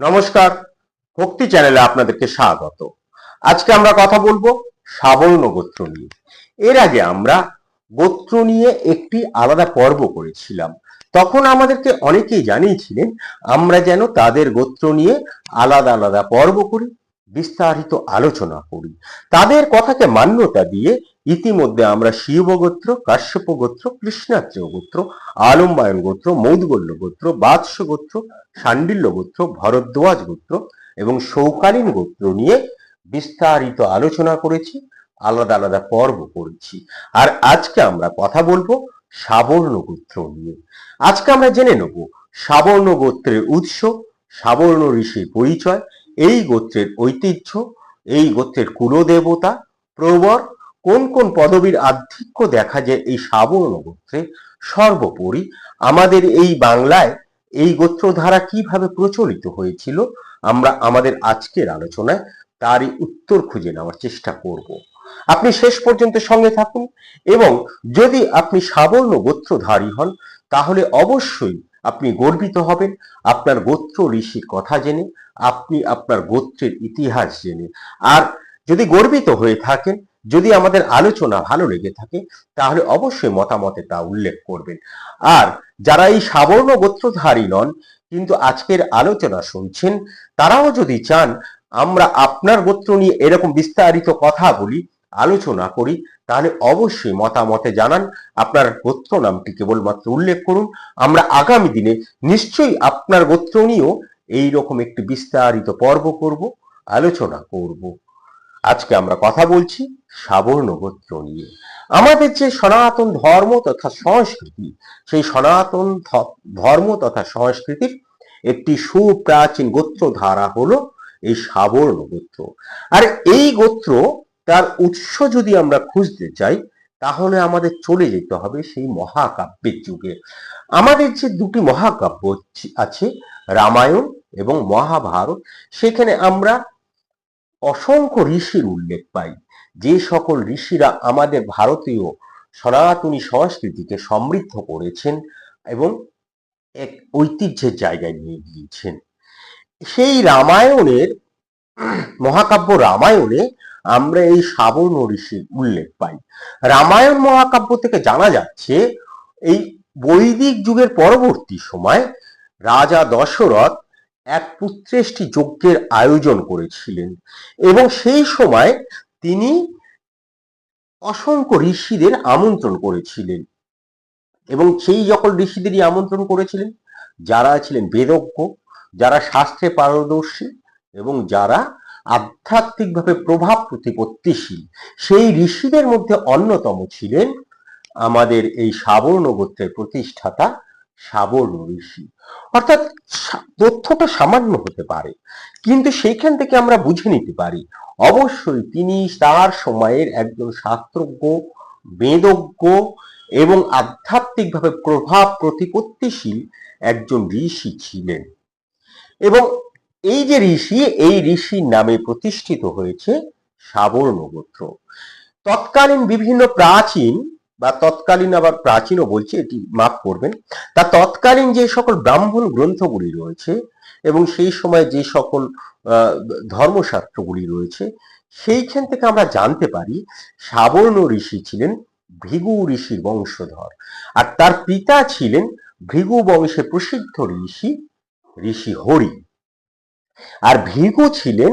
নমস্কার, ভক্তি চ্যানেলে আপনাদেরকে স্বাগত। আজকে আমরা কথা বলব সাবর্ণ গোত্র নিয়ে। এর আগে আমরা গোত্র নিয়ে একটি আলাদা পর্ব করেছিলাম। তখন আমাদেরকে অনেকেই জানিয়েছিলেন, আমরা যেন তাদের গোত্র নিয়ে আলাদা আলাদা পর্ব করি, বিস্তারিত আলোচনা করি। তাদের কথাকে মান্যতা দিয়ে ইতিমধ্যে আমরা শিব গোত্র কাশ্যপ গোত্র কৃষ্ণাত্রেয় গোত্র আলম্বায়ন গোত্র মৌদগল্য গোত্র বাদশ গোত্র শান্ডিল্য গোত্র ভরদ্বাজ গোত্র এবং সৌকালীন গোত্র নিয়ে বিস্তারিত আলোচনা করেছি, আলাদা আলাদা পর্ব করেছি আর আজকে আমরা কথা বলব সাবর্ণ গোত্র নিয়ে। আজকে আমরা জেনে নেব সাবর্ণ গোত্রের উৎস, সাবর্ণ ঋষির পরিচয়, এই গোত্রের ঐতিহ্য, এই গোত্রের কুলদেবতা, প্রবর কোন কোন পদবীর আধিক্য দেখা যায় এই সাবর্ণ গোত্রে? সর্বোপরি আমাদের এই বাংলায় এই গোত্রধারা কীভাবে প্রচলিত হয়েছিল? আমরা আমাদের আজকের আলোচনায় তারই উত্তর খুঁজে নেওয়ার চেষ্টা করব। আপনি শেষ পর্যন্ত সঙ্গে থাকুন এবং যদি আপনি সাবর্ণ গোত্রধারী হন, তাহলে অবশ্যই আপনি গর্বিত হবেন। আপনার গোত্র ঋষির কথা জেনে, আপনি আপনার গোত্রের ইতিহাস জেনে। আর যদি গর্বিত হয়ে থাকেন যদি আমাদের আলোচনা ভালো লেগে থাকে, তাহলে অবশ্যই মতামতে তা উল্লেখ করবেন। আর যারা এই সাবর্ণ গোত্রধারী নন, কিন্তু আজকের আলোচনা শুনছেন, তারাও যদি চান, আমরা আপনার গোত্র নিয়ে এরকম বিস্তারিত কথা বলি, আলোচনা করি, তাহলে অবশ্যই মতামতে জানান। আপনার গোত্র নামটি কেবলমাত্র উল্লেখ করুন। আমরা আগামী দিনে নিশ্চয়ই আপনার গোত্র নিয়েও এইরকম একটি বিস্তারিত পর্ব করব, আলোচনা করব। আজকে আমরা কথা বলছি সাবর্ণ গোত্র নিয়ে। আমাদের যে সনাতন ধর্ম তথা সংস্কৃতি, সেই সনাতন ধর্ম তথা সংস্কৃতির একটি সুপ্রাচীন গোত্র ধারা হলো এই সাবর্ণ গোত্র আর এই গোত্র, তার উৎস যদি আমরা খুঁজতে চাই, তাহলে আমাদের চলে যেতে হবে সেই মহাকাব্যের যুগে। আমাদের যে দুটি মহাকাব্য আছে, রামায়ণ এবং মহাভারত, সেখানে আমরা অসংখ্য ঋষির উল্লেখ পাই। যে সকল ঋষিরা আমাদের ভারতীয় সনাতনী সংস্কৃতিকে সমৃদ্ধ করেছেন এবং এক ঐতিহ্যের জায়গায় নিয়ে গিয়েছেন। সেই রামায়ণের, মহাকাব্য রামায়ণে আমরা এই সাবর্ণ ঋষির উল্লেখ পাই। রামায়ণ মহাকাব্য থেকে জানা যাচ্ছে, এই বৈদিক যুগের পরবর্তী সময় রাজা দশরথ এক পুত্রেষ্টি যজ্ঞের আয়োজন করেছিলেন এবং সেই সময় তিনি অসংখ্য ঋষিদের আমন্ত্রণ করেছিলেন। এবং সেই সকল ঋষিদেরই আমন্ত্রণ করেছিলেন। যারা ছিলেন বেদজ্ঞ, যারা শাস্ত্রে পারদর্শী এবং যারা আধ্যাত্মিকভাবে প্রভাব প্রতিপত্তিশীল, সেই ঋষিদের মধ্যে অন্যতম ছিলেন আমাদের এই সাবর্ণ গোত্রের প্রতিষ্ঠাতা সাবর্ণ ঋষি। অর্থাৎ তথ্যটা সামান্য হতে পারে, কিন্তু সেইখান থেকে আমরা বুঝে নিতে পারি, অবশ্যই তিনি তার সময়ের একজন শাস্ত্রজ্ঞ, বেদজ্ঞ এবং আধ্যাত্মিকভাবে প্রভাব প্রতিপত্তিশীল একজন ঋষি ছিলেন। এবং এই যে ঋষি, এই ঋষির নামে প্রতিষ্ঠিত হয়েছে সাবর্ণ গোত্র তৎকালীন বিভিন্ন প্রাচীন বা তৎকালীন আবার প্রাচীনও বলছি, এটি মাফ করবেন। তা তৎকালীন যে সকল ব্রাহ্মণ গ্রন্থগুলি রয়েছে এবং সেই সময় যে সকল ধর্মশাস্ত্রগুলি রয়েছে, সেইখান থেকে আমরা জানতে পারি সাবর্ণ ঋষি ছিলেন ভৃগু ঋষির বংশধর। আর তার পিতা ছিলেন ভৃগু বংশে প্রসিদ্ধ ঋষি ঋষি হরি। আর ভৃগু ছিলেন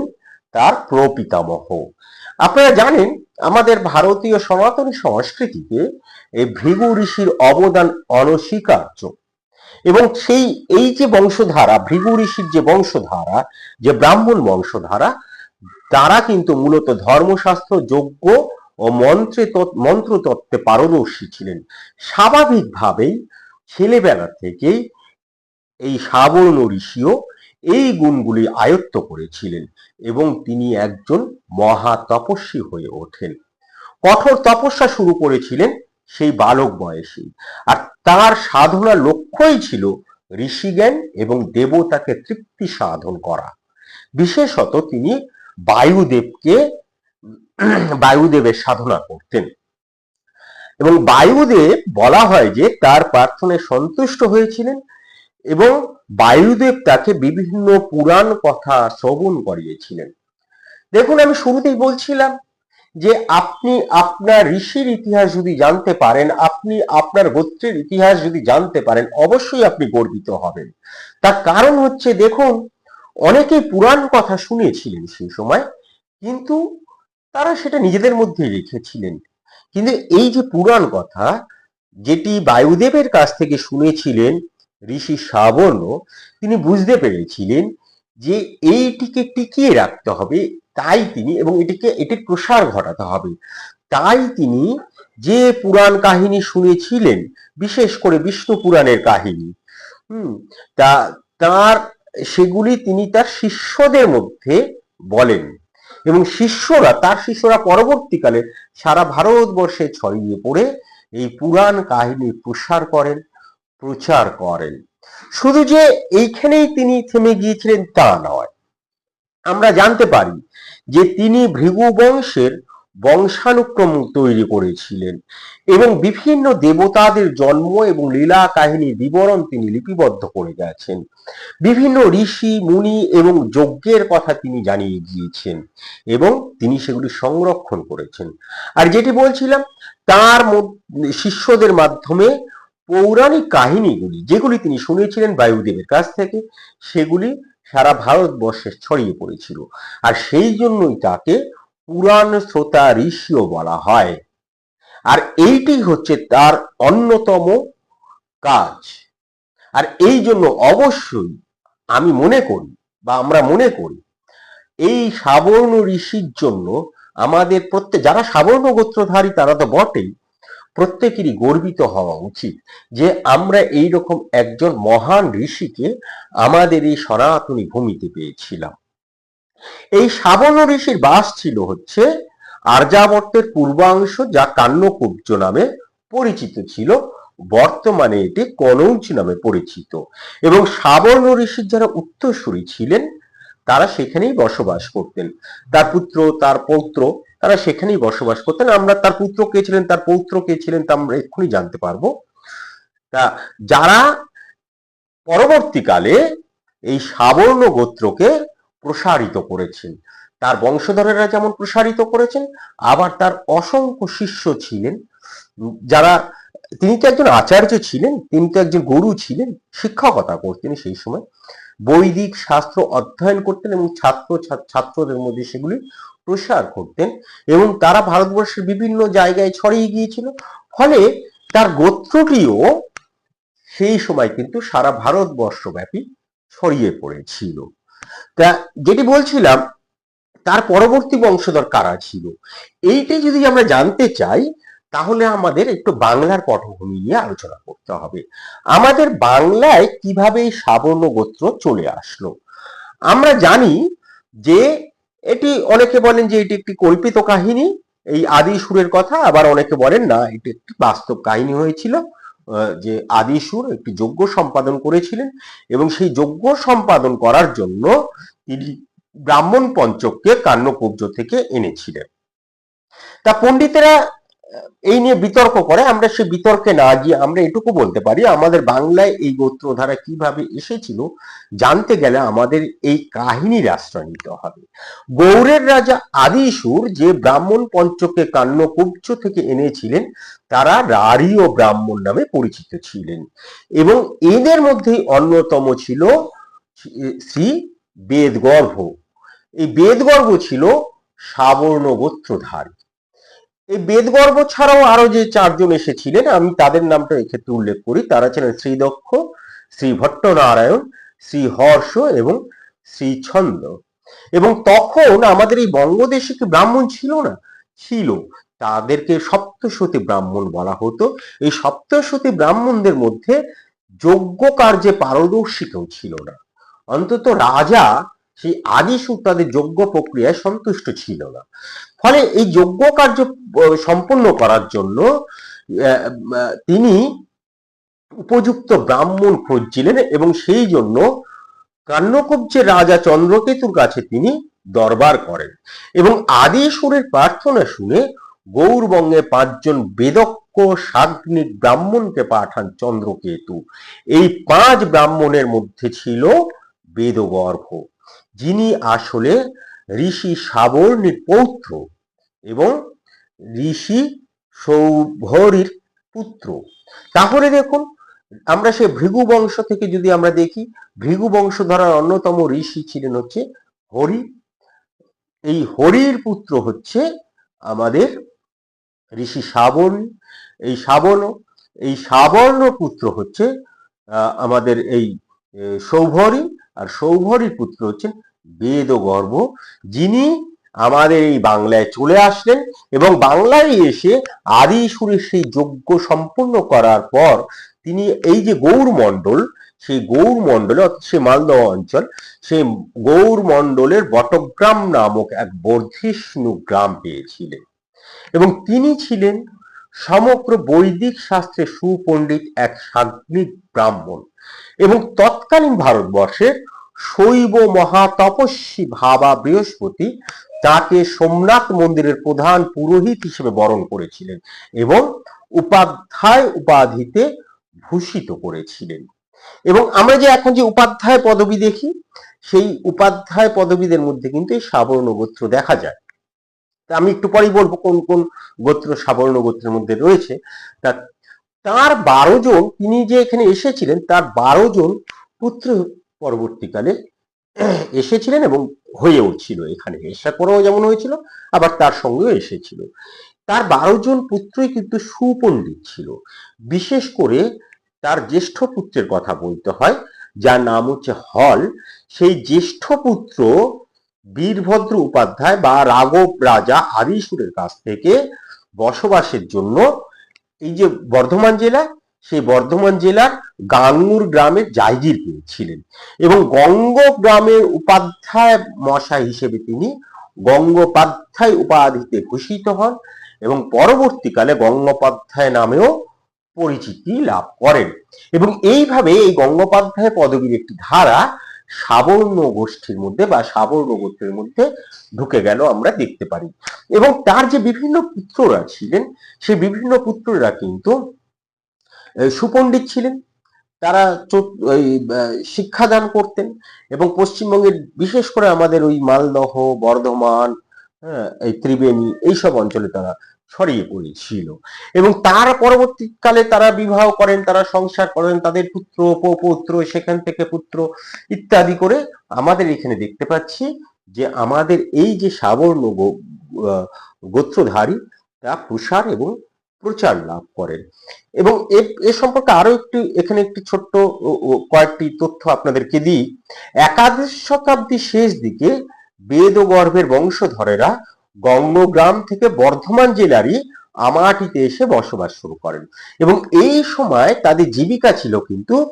তার প্রপিতামহ। আপনারা জানেন, আমাদের ভারতীয় সনাতনী সংস্কৃতিতে এই ভৃগু ঋষির অবদান অনস্বীকার্য। এবং সেই, এই যে বংশধারা, ভৃগু ঋষির যে বংশধারা, যে ব্রাহ্মণ বংশধারা, তারা কিন্তু মূলত ধর্মশাস্ত্র যোগ্য ও মন্ত্রে মন্ত্রতত্ত্বে পারদর্শী ছিলেন। স্বাভাবিকভাবেই ছেলেবেলা থেকেই এই সাবর্ণ ঋষিও এই গুণগুলি আয়ত্ত করেছিলেন এবং তিনি একজন মহা তপস্বী হয়ে ওঠেন। কঠোর তপস্যা শুরু করেছিলেন সেই বালক বয়সে আর তার সাধনার লক্ষ্যই ছিল ঋষিজ্ঞান এবং দেবতাকে তৃপ্তি সাধন করা। বিশেষত তিনি বায়ুদেবকে বায়ুদেবের সাধনা করতেন। এবং বায়ুদেব বলা হয় যে তার প্রার্থনায় সন্তুষ্ট হয়েছিলেন এবং বায়ুদেব তাকে বিভিন্ন পুরাণ কথা শ্রবণ করিয়েছিলেন। দেখুন, আমি শুরুতেই বলছিলাম যে আপনি আপনার ঋষির ইতিহাস যদি জানতে পারেন, আপনি আপনার গোত্রের ইতিহাস যদি জানতে পারেন, অবশ্যই আপনি গর্বিত হবেন। তার কারণ হচ্ছে, দেখুন, অনেকেই পুরাণ কথা শুনেছিলেন সেই সময়, কিন্তু তারা সেটা নিজেদের মধ্যে রেখেছিলেন। কিন্তু এই যে পুরাণ কথা, যেটি বায়ুদেবের কাছ থেকে শুনেছিলেন ঋষি শ্রাবণ তিনি বুঝতে পেরেছিলেন যে এইটিকে টিকিয়ে রাখতে হবে, তাই তিনি এবং এটিকে এটির প্রসার ঘটাতে হবে। তাই তিনি যে পুরাণ কাহিনী শুনেছিলেন, বিশেষ করে বিষ্ণু পুরাণের কাহিনী, হুম, তা, তার, সেগুলি তিনি তার শিষ্যদের মধ্যে বলেন এবং শিষ্যরা, তার শিষ্যরা পরবর্তীকালে সারা ভারতবর্ষে ছড়িয়ে পড়ে এই পুরাণ কাহিনী প্রসার করেন। প্রচার করেন। শুধু যে এইখানেই তিনি থেমে গিয়েছিলেন তা নয়, আমরা জানতে পারি যে তিনি ভৃগু বংশের বংশানুক্রম তৈরি করেছিলেন এবং বিভিন্ন দেবতাদের জন্ম এবং লীলা কাহিনীর বিবরণ তিনি লিপিবদ্ধ করে গেছেন। বিভিন্ন ঋষি, মুনি এবং যজ্ঞের কথা তিনি জানিয়ে গিয়েছেন এবং তিনি সেগুলি সংরক্ষণ করেছেন। আর যেটি বলছিলাম, তার শিষ্যদের মাধ্যমে পৌরাণিক কাহিনীগুলি, যেগুলি তিনি শুনেছিলেন বায়ুদেবের কাছ থেকে, সেগুলি সারা ভারতবর্ষে ছড়িয়ে পড়েছিল। আর সেই জন্যই তাকে পুরাণ শ্রোতা ঋষিও বলা হয়। আর এইটি হচ্ছে তার অন্যতম কাজ। আর এই জন্য অবশ্যই আমি মনে করি, বা আমরা মনে করি, এই সাবর্ণ ঋষির জন্য আমাদের প্রত্যেক, যারা সাবর্ণ গোত্রধারী তারা তো বটেই প্রত্যেকেরই গর্বিত হওয়া উচিত যে আমরা এই রকম একজন মহান ঋষিকে আমাদের এই সনাতনী ভূমিতে পেয়েছিলাম। এই সাবর্ণ ঋষির বাস ছিল হচ্ছে আর্যাবর্তের পূর্বাংশ যা কান্নকুব্জ নামে পরিচিত ছিল। বর্তমানে এটি কনৌজ নামে পরিচিত এবং সাবর্ণ ঋষির যারা উত্তরসূরি ছিলেন, তারা সেখানেই বসবাস করতেন। তার পুত্র, তার পৌত্র তারা সেখানেই বসবাস করতেন। আমরা তার পুত্র কে ছিলেন, তার পৌত্র কে ছিলেন তা আমরা এক্ষুনি জানতে পারব। তা যারা পরবর্তীকালে এই সাবর্ণ গোত্রকে প্রসারিত করেছেন, তার বংশধরেরা যেমন প্রসারিত করেছেন, আবার তার অসংখ্য শিষ্য ছিলেন। যারা, তিনি তো একজন আচার্য ছিলেন, তিনি তো একজন গুরু ছিলেন, শিক্ষকতা করতেন সেই সময়। বৈদিক শাস্ত্র অধ্যয়ন করতেন এবং ছাত্র ছাত্রদের মধ্যে সেগুলি প্রসার করতেন এবং তারা ভারতবর্ষের বিভিন্ন জায়গায় ছড়িয়ে গিয়েছিল। ফলে তার গোত্রটিও সেই সময় কিন্তু সারা ভারতবর্ষব্যাপী ছড়িয়ে পড়েছিল। তা যেটি বলছিলাম, তার পরবর্তী বংশধর কারা ছিল? এইটাই যদি আমরা জানতে চাই, তাহলে আমাদের একটু বাংলার পটভূমি নিয়ে আলোচনা করতে হবে। আমাদের বাংলায় কীভাবে এই সাবর্ণ গোত্র চলে আসলো? আমরা জানি যে এটি অনেকে বলেন যে এটি একটি কল্পিত কাহিনী, এই আদি সুরের কথা, আবার অনেকে বলেন না, এটি একটি বাস্তব কাহিনী হয়েছিল যে আদি সুর একটি যজ্ঞ সম্পাদন করেছিলেন এবং সেই যজ্ঞ সম্পাদন করার জন্য তিনি ব্রাহ্মণ পঞ্চককে কান্নকুব্জ থেকে এনেছিলেন। তা পণ্ডিতেরা এই নিয়ে বিতর্ক করে, আমরা সেই বিতর্কে না গিয়ে আমরা এটুকু বলতে পারি, আমাদের বাংলায় এই গোত্রধারা কীভাবে এসেছিল জানতে গেলে আমাদের এই কাহিনীর আশ্রয় নিতে হবে। গৌড়ের রাজা আদিসুর যে ব্রাহ্মণ পঞ্চকে কান্নকুব্জ থেকে এনেছিলেন, তারা রারীয় ব্রাহ্মণ নামে পরিচিত ছিলেন। এবং এদের মধ্যে অন্যতম ছিল শ্রী বেদগর্ভ। এই বেদগর্ভ ছিল সাবর্ণ গোত্রধারী। এই বেদগর্ভ ছাড়াও আরও যে চারজন এসেছিলেন, আমি তাদের নামটা এক্ষেত্রে উল্লেখ করি। তারা ছিলেন শ্রীদক্ষ শ্রী ভট্টনারায়ণ শ্রী হর্ষ এবং শ্রী ছন্দ এবং তখন আমাদের এই বঙ্গদেশে কি ব্রাহ্মণ ছিল না? ছিল। তাদেরকে সপ্তশতী ব্রাহ্মণ বলা হতো। এই সপ্তশতী ব্রাহ্মণদের মধ্যে যোগ্য কার্যে পারদর্শী কেউ ছিল না। অন্তত রাজা সেই আদিসুর তাদের যজ্ঞ প্রক্রিয়ায় সন্তুষ্ট ছিল না। ফলে এই যজ্ঞ কার্য সম্পন্ন করার জন্য তিনি উপযুক্ত ব্রাহ্মণ খুঁজছিলেন এবং সেই জন্য কান্নকুব্জের রাজা চন্দ্রকেতুর কাছে তিনি দরবার করেন এবং আদিসুরের প্রার্থনা শুনে গৌরবঙ্গে পাঁচজন বেদজ্ঞ সাগ্নিক ব্রাহ্মণকে পাঠান চন্দ্রকেতু। এই পাঁচ ব্রাহ্মণের মধ্যে ছিল বেদগর্ভ। যিনি আসলে ঋষি সাবর্ণীর পৌত্র এবং ঋষি সৌভরীর পুত্র। তাহলে দেখুন, আমরা সে ভৃগু বংশ থেকে যদি আমরা দেখি ভৃগু বংশধরার অন্যতম ঋষি ছিলেন হচ্ছে হরি। এই হরির পুত্র হচ্ছে আমাদের ঋষি সাবর্ণ। এই সাবর্ণ এই সাবর্ণ পুত্র হচ্ছে আমাদের এই সৌভরী আর সৌভরীর পুত্র হচ্ছেন বেদ বেদগর্ভ যিনি আমাদের এই বাংলায় চলে আসলেন এবং বাংলায় এসে আদি সুরের সেই যজ্ঞ সম্পূর্ণ করার পর তিনি এই যে গৌর মণ্ডল সেই গৌর মণ্ডলে অর্থাৎ সে মালদহ অঞ্চল সেই গৌর মণ্ডলের বটগ্রাম নামক এক বর্ধিষ্ণু গ্রাম পেয়েছিলেন। এবং তিনি ছিলেন সমগ্র বৈদিক শাস্ত্রে সুপণ্ডিত এক সাগ্নিক ব্রাহ্মণ। এবং তৎকালীন ভারতবর্ষের শৈব মহাতপস্বী ভাবা বৃহস্পতি তাকে সোমনাথ মন্দিরের প্রধান পুরোহিত হিসেবে বরণ করেছিলেন এবং উপাধ্যায় উপাধিতে ভূষিত করেছিলেন। এবং আমরা যে এখন যে উপাধ্যায় পদবি দেখি, সেই উপাধ্যায় পদবীদের মধ্যে কিন্তু এই সাবর্ণ গোত্র দেখা যায়। তা আমি একটু পরেই বলব কোন কোন গোত্র সাবর্ণ গোত্রের মধ্যে রয়েছে। তা তার বারো জন তিনি যে এখানে এসেছিলেন, তার বারো জন পুত্র পরবর্তীকালে এসেছিলেন এবং হয়েও ছিল এখানে। এসার পরেও যেমন হয়েছিল, আবার তার সঙ্গেও এসেছিল। তার বারো জন পুত্রই কিন্তু সুপণ্ডিত ছিল। বিশেষ করে তার জ্যেষ্ঠ পুত্রের কথা বলতে হয়, যার নাম হচ্ছে হল। সেই জ্যেষ্ঠ পুত্র বীরভদ্র উপাধ্যায় বা রাঘব রাজা আদিসুরের কাছ থেকে বসবাসের জন্য এই যে বর্ধমান জেলা, সেই বর্ধমান জেলার গাঙ্গুর গ্রামের জায়গির পেয়েছিলেন এবং গঙ্গ গ্রামের উপাধ্যায় মশাই হিসেবে তিনি গঙ্গোপাধ্যায় উপাধিতে ভূষিত হন এবং পরবর্তীকালে গঙ্গোপাধ্যায় নামেও পরিচিতি লাভ করেন। এবং এইভাবে এই গঙ্গোপাধ্যায় পদবীর একটি ধারা সাবর্ণ গোষ্ঠীর মধ্যে বা সাবর্ণ গোত্রের মধ্যে ঢুকে গেল আমরা দেখতে পারি। এবং তার যে বিভিন্ন পুত্ররা ছিলেন, সেই বিভিন্ন পুত্ররা কিন্তু সুপণ্ডিত ছিলেন। তারা ওই শিক্ষাদান করতেন এবং পশ্চিমবঙ্গের বিশেষ করে আমাদের ওই মালদহ, বর্ধমান হ্যাঁ এই ত্রিবেণী, এইসব অঞ্চলে তারা ছড়িয়ে পড়েছিল। এবং তার পরবর্তীকালে তারা বিবাহ করেন, তারা সংসার করেন, তাদের পুত্র উপপুত্র সেখান থেকে পুত্র ইত্যাদি করে আমাদের এখানে দেখতে পাচ্ছি যে আমাদের এই যে সাবর্ণ গোত্রধারী তা প্রসার এবং প্রচার লাভ করেন। এবং এ সম্পর্কে আরও একটি, এখানে একটি ছোট্ট কয়েকটি তথ্য আপনাদেরকে দিই। একাদশ শতাব্দীর শেষ দিকে বেদ ও গর্ভের বংশধরেরা গঙ্গগ্রাম থেকে বর্ধমান জেলারই আমাটিতে এসে বসবাস শুরু করেন। এবং এই সময় তাদের জীবিকা ছিল কিন্তু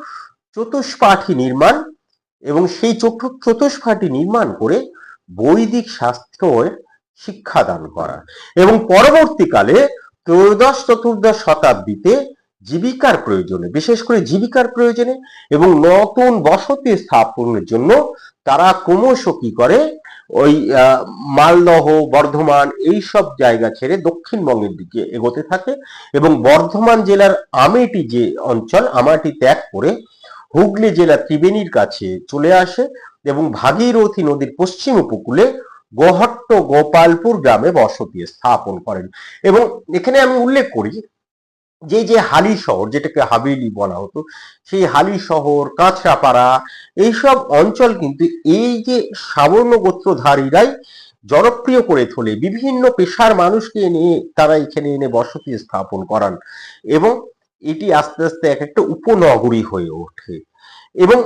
চতুষ্পাঠী নির্মাণ এবং সেই চতুষ্পাঠী নির্মাণ করে বৈদিক শাস্ত্রের শিক্ষাদান করা। এবং পরবর্তীকালে ত্রয়োদশ চতুর্দশ শতাব্দীতে জীবিকার প্রয়োজনে, বিশেষ করে জীবিকার প্রয়োজনে এবং নতুন বসতি স্থাপনের জন্য তারা ক্রমশ কি করে ওই মালদহ, বর্ধমান এই সব জায়গা ছেড়ে দক্ষিণবঙ্গের দিকে এগোতে থাকে এবং বর্ধমান জেলার আমেটি যে অঞ্চল, আমাটি ত্যাগ করে হুগলি জেলার ত্রিবেণীর কাছে চলে আসে এবং ভাগীরথী নদীর পশ্চিম উপকূলে গোহট্ট গোপালপুর গ্রামে বসতি স্থাপন করেন। এবং এখানে আমি উল্লেখ করি যে যে হালি শহর, যেটাকে হাবিলি বলা হতো, সেই হালি শহর, কাঁচরাপাড়া, এইসব অঞ্চল কিন্তু এই যে সাবর্ণ গোত্রধারীরাই জনপ্রিয় করে তোলে। বিভিন্ন পেশার মানুষকে এনে তারা এখানে এনে বসতি স্থাপন করান এবং এটি আস্তে আস্তে এক একটা উপনগরী হয়ে ওঠে। এবং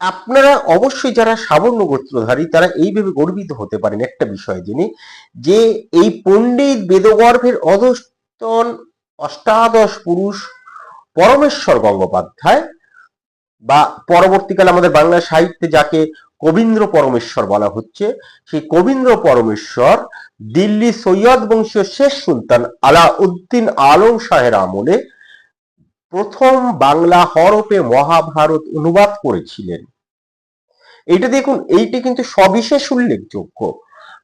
আপনারা অবশ্যই যারা সাবর্ণ গোত্রধারী তারা এইভাবে গর্বিত হতে পারেন। একটা বিষয় জেনে যে এই পণ্ডিত বেদগর্ভের অধস্তন অষ্টাদশ পুরুষ পরমেশ্বর গঙ্গোপাধ্যায় বা পরবর্তীকালে আমাদের বাংলা সাহিত্যে যাকে কবীন্দ্র পরমেশ্বর বলা হচ্ছে, সেই কবীন্দ্র পরমেশ্বর দিল্লি সৈয়দ বংশীয় শেষ সুলতান আলাউদ্দিন আলম শাহের আমলে প্রথম বাংলা হরপে মহাভারত অনুবাদ করেছিলেন। এইটা দেখুন, এইটি কিন্তু সবিশেষ উল্লেখযোগ্য।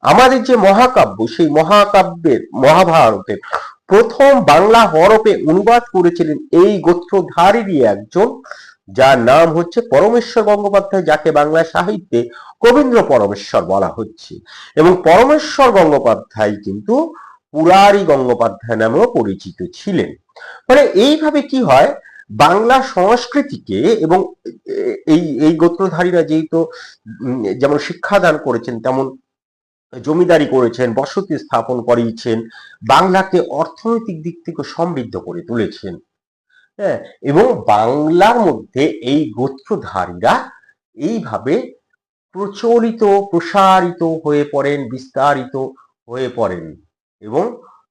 আমাদের যে মহাকাব্য, সেই মহাকাব্যের, মহাভারতের প্রথম বাংলা হরফে অনুবাদ করেছিলেন এই গোত্রধারীরই একজন, যার নাম হচ্ছে পরমেশ্বর গঙ্গোপাধ্যায়, যাকে বাংলা সাহিত্যে কবীন্দ্র পরমেশ্বর বলা হচ্ছে। এবং পরমেশ্বর গঙ্গোপাধ্যায় কিন্তু পুরারি গঙ্গোপাধ্যায় নামেও পরিচিত ছিলেন। মানে এইভাবে কি হয়, বাংলা সংস্কৃতিকে এবং এই এই গোত্রধারীরা যেহেতু যেমন শিক্ষাদান করেছেন, তেমন জমিদারি করেছেন, বসতি স্থাপন করিয়েছেন, বাংলাকে অর্থনৈতিক দিক থেকে সমৃদ্ধ করে তুলেছেন। হ্যাঁ এবং বাংলার মধ্যে এই গোত্রধারীরা এইভাবে প্রচলিত, প্রসারিত হয়ে পড়েন, বিস্তারিত হয়ে পড়েন এবং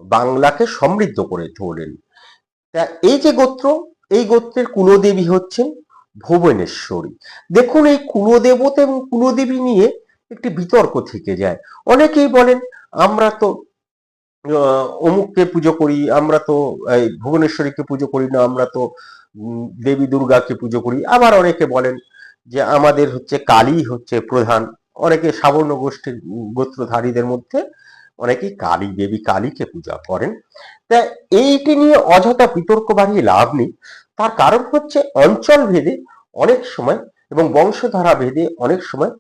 বাংলাকে সমৃদ্ধ করে তোলেন। তা এই যে গোত্র, এই গোত্রের কুলদেবী হচ্ছেন ভুবনেশ্বরী। দেখুন এই কুলদেবতা এবং কুলদেবী নিয়ে একটি বিতর্ক থেকে যায়। অনেকেই বলেন, আমরা তো অমুককে পুজো করি, আমরা তো ভুবনেশ্বরীকে পুজো করি না, আমরা তো দেবী দুর্গাকে পুজো করি। আবার অনেকে বলেন যে, আমাদের হচ্ছে কালী হচ্ছে প্রধান। অনেকে সাবর্ণ গোষ্ঠীর, গোত্রধারীদের মধ্যে অনেকেই কালী, দেবী কালীকে পূজা করেন। তা এইটি নিয়ে অযথা বিতর্ক বাড়িয়ে লাভ নেই। তার কারণ হচ্ছে অঞ্চল ভেদে অনেক সময় এবং বংশধারা ভেদে অনেক সময়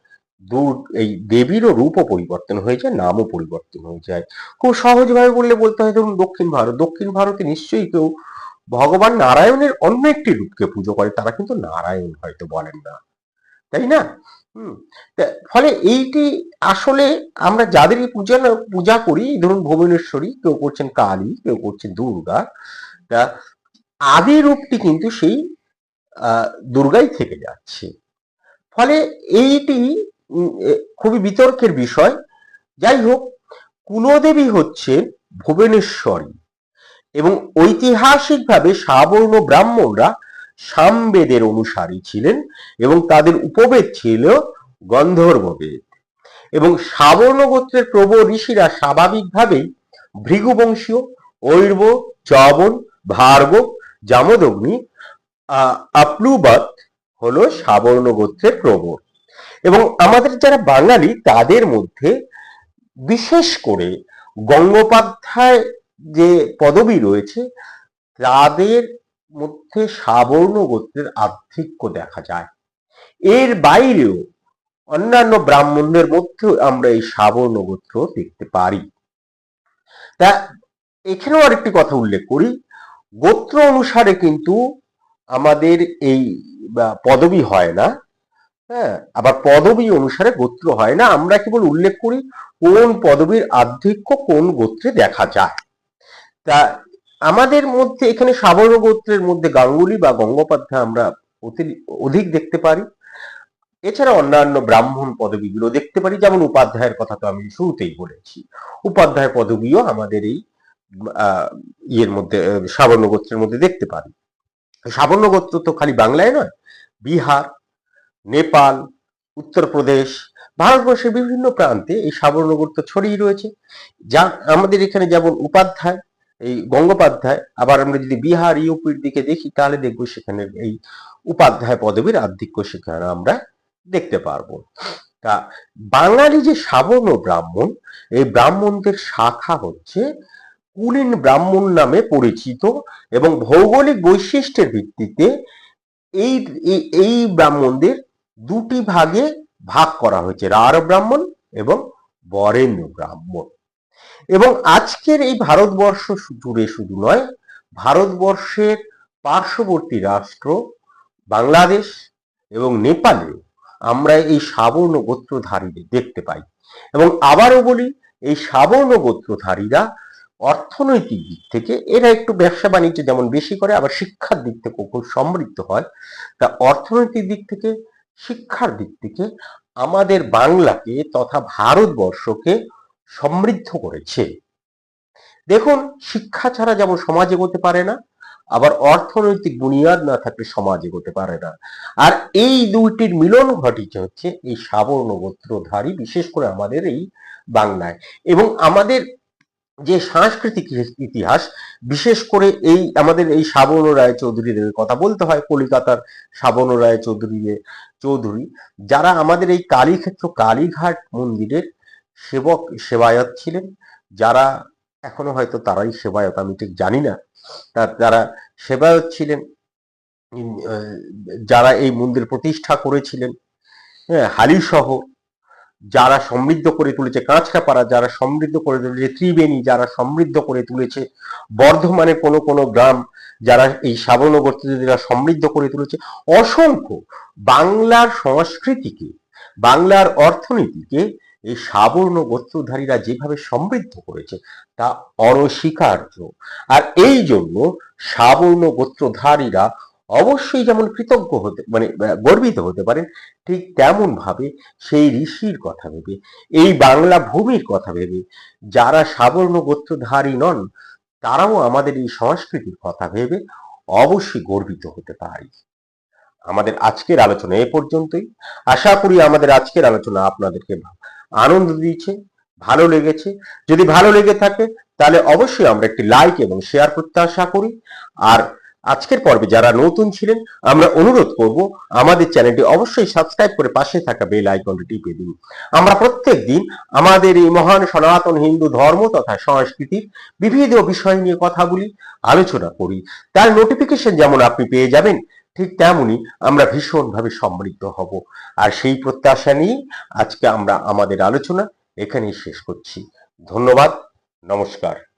এই দেবীরও রূপও পরিবর্তন হয়ে যায়, নামও পরিবর্তন হয়ে যায়। খুব সহজভাবে বললে বলতে হয়, ধরুন দক্ষিণ ভারত, দক্ষিণ ভারতে নিশ্চয়ই কেউ ভগবান নারায়ণের অন্য একটি রূপকে পুজো করে, তারা কিন্তু নারায়ণ হয়তো বলেন না। তাই না? ফলে এইটি আসলে আমরা যাদেরই পূজা পূজা করি, ধরুন ভুবনেশ্বরী, কেউ করছেন কালী, কেউ করছেন দুর্গা, তা আদি রূপটি কিন্তু সেই দুর্গাই থেকে যাচ্ছে। ফলে এইটি খুবই বিতর্কের বিষয়। যাই হোক কুলদেবী হচ্ছে ভুবনেশ্বরী এবং ঐতিহাসিকভাবে সাবর্ণ ব্রাহ্মণরা সামবেদের অনুসারী ছিলেন এবং তাদের উপবেদ ছিল গন্ধর্ববেদ। এবং সাবর্ণ গোত্রের প্রবর ঋষিরা স্বাভাবিকভাবেই ভৃগুবংশীয়, ঐর্ব চবন ভার্গ জামদগ্নি আপ্লুবাত হলো সাবর্ণ গোত্রের প্রবর। এবং আমাদের যারা বাঙালি, তাদের মধ্যে বিশেষ করে গঙ্গোপাধ্যায় যে পদবি রয়েছে, তাদের মধ্যে সাবর্ণ গোত্রের আধিক্য দেখা যায়। এর বাইরেও অন্যান্য ব্রাহ্মণদের মধ্যেও আমরা এই সাবর্ণ গোত্র দেখতে পারি। তা এখানেও আরেকটি কথা উল্লেখ করি, গোত্র অনুসারে কিন্তু আমাদের এই পদবি হয় না। হ্যাঁ আবার পদবি অনুসারে গোত্র হয় না। আমরা কেবল উল্লেখ করি কোন পদবীর আধিক্য কোন গোত্রে দেখা যায়। তা আমাদের মধ্যে এখানে সাবর্ণ গোত্রের মধ্যে গাঙ্গুলি বা গঙ্গোপাধ্যায় আমরা অধিক দেখতে পারি। এছাড়া অন্যান্য ব্রাহ্মণ পদবীগুলো দেখতে পারি। যেমন উপাধ্যায়ের কথা তো আমি শুরুতেই বলেছি। উপাধ্যায় পদবীও আমাদের এই ইয়ের মধ্যে, সাবর্ণ গোত্রের মধ্যে দেখতে পারি। সাবর্ণ গোত্র তো খালি বাংলায় নয়, বিহার নেপাল উত্তরপ্রদেশ ভারতবর্ষের বিভিন্ন প্রান্তে এই সাবর্ণ গোত্র ছড়িয়ে রয়েছে। যা আমাদের এখানে যেমন উপাধ্যায়, এই গঙ্গোপাধ্যায়, আবার আমরা যদি বিহার, ইউপির দিকে দেখি, তাহলে দেখব সেখানে এই উপাধ্যায় পদবীর আধিক্য সেখানে আমরা দেখতে পারব। তা বাঙালি যে সাবর্ণ ব্রাহ্মণ, এই ব্রাহ্মণদের শাখা হচ্ছে কুলীন ব্রাহ্মণ নামে পরিচিত এবং ভৌগোলিক বৈশিষ্ট্যের ভিত্তিতে এই- এই ব্রাহ্মণদের দুটি ভাগে ভাগ করা হয়েছে রার ব্রাহ্মণ এবং বরেণ্য ব্রাহ্মণ। এবং আজকের এই ভারতবর্ষ জুড়ে শুধু নয়, ভারতবর্ষের পার্শ্ববর্তী রাষ্ট্র বাংলাদেশ এবং নেপালেও আমরা এই সাবর্ণ গোত্রধারীদের দেখতে পাই। এবং আবারও বলি, এই সাবর্ণ গোত্রধারীরা অর্থনৈতিক দিক থেকে, এরা একটু ব্যবসা বাণিজ্য যেমন বেশি করে, আবার শিক্ষার দিক থেকেও খুব সমৃদ্ধ হয়, তা অর্থনৈতিক দিক থেকে শিক্ষার দিক থেকে আমাদের বাংলাকে তথা ভারতবর্ষকে সমৃদ্ধ করেছে। দেখুন, শিক্ষা ছাড়া যেমন সমাজ এগোতে পারে না, আবার অর্থনৈতিক বুনিয়াদ না থাকলে সমাজ এগোতে পারে না। আর এই দুইটির মিলন ঘটিছে হচ্ছে এই সাবর্ণ গোত্রধারী, বিশেষ করে আমাদের এই বাংলায়। এবং আমাদের যে সাংস্কৃতিক ইতিহাস বিশেষ করে এই আমাদের এই সাবর্ণ রায় চৌধুরীদের কথা বলতে হয় কলিকাতার সাবর্ণ রায় চৌধুরী চৌধুরী, যারা আমাদের এই কালীক্ষেত্র, কালীঘাট মন্দিরের সেবক, সেবায়ত ছিলেন। যারা এখনও হয়তো তারাই সেবায়ত, আমি ঠিক জানি না। তা যারা সেবায়ত ছিলেন যারা এই মন্দির প্রতিষ্ঠা করেছিলেন হ্যাঁ হালিসহ যারা সমৃদ্ধ করে তুলেছে কাঁচরাপাড়া, যারা সমৃদ্ধ করে তুলেছে ত্রিবেণী, যারা সমৃদ্ধ করে তুলেছে বর্ধমানের কোনো কোনো গ্রাম, যারা এই সাবর্ণগর যারা সমৃদ্ধ করে তুলেছে, অসংখ্য বাংলার সংস্কৃতিকে, বাংলার অর্থনীতিকে এই সাবর্ণ গোত্রধারীরা যেভাবে সমৃদ্ধ করেছে, তা অনস্বীকার্য। আর এই জন্য সাবর্ণ গোত্রধারীরা অবশ্যই যেমন কৃতজ্ঞ হতে মানে গর্বিত হতে পারেন, ঠিক তেমন ভাবে সেই ঋষির কথা ভেবে, এই বাংলা ভূমির কথা ভেবে, যারা সাবর্ণ গোত্রধারী নন, তারাও আমাদের এই সংস্কৃতির কথা ভেবে অবশ্যই গর্বিত হতে পারি। আমাদের আজকের আলোচনা এ পর্যন্তই। আশা করি আমাদের আজকের আলোচনা আপনাদেরকে আনন্দ দিয়েছে, ভালো লেগেছে। যদি ভালো লেগে থাকে, তাহলে অবশ্যই আমরা একটি লাইক এবং শেয়ার করতে আশা করি। আর আজকের পর্বে যারা নতুন ছিলেন, আমরা অনুরোধ করব আমাদের চ্যানেলটি অবশ্যই সাবস্ক্রাইব করে পাশে থাকা বেল আইকনটি টিপে দিন। আমরা প্রত্যেক দিন আমাদের এই মহান সনাতন হিন্দু ধর্ম তথা সংস্কৃতির বিবিধ বিষয় নিয়ে কথা বলি, আলোচনা করি। তার নোটিফিকেশন যেমন আপনি পেয়ে যাবেন, ঠিক তেমনি আমরা ভীষণভাবে সমৃদ্ধ হব। আর সেই প্রত্যাশা নিয়ে আজকে আমরা আমাদের আলোচনা এখানেই শেষ করছি। ধন্যবাদ, নমস্কার।